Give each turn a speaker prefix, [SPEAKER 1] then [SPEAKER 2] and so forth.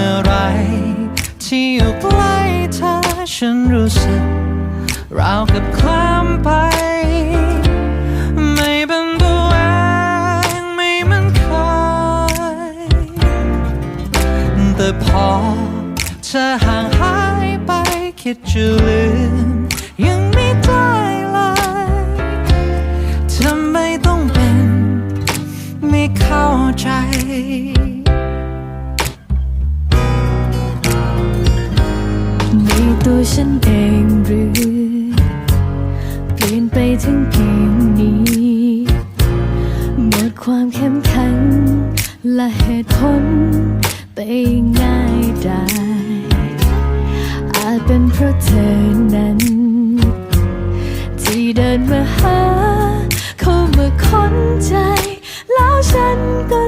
[SPEAKER 1] อไร ที่อยู่ใกล้เธอฉันรู้สึกราวกับคลำไป ไม่เป็นตัวเองไม่มันเคย แต่พอเธอห่างหายไปคิดจะลืมยังไม่ได้เลยทำไมต้องเป็น ไม่เข้าใจ
[SPEAKER 2] ฉันเองหรือ เปลี่ยนไปถึงเพียงนี้ หมดความเข้มแข็งและเหตุผลไปง่ายได้อาจเป็นเพราะเธอนั้น ที่เดินมาหา เข้ามาค้นใจ แล้วฉันก็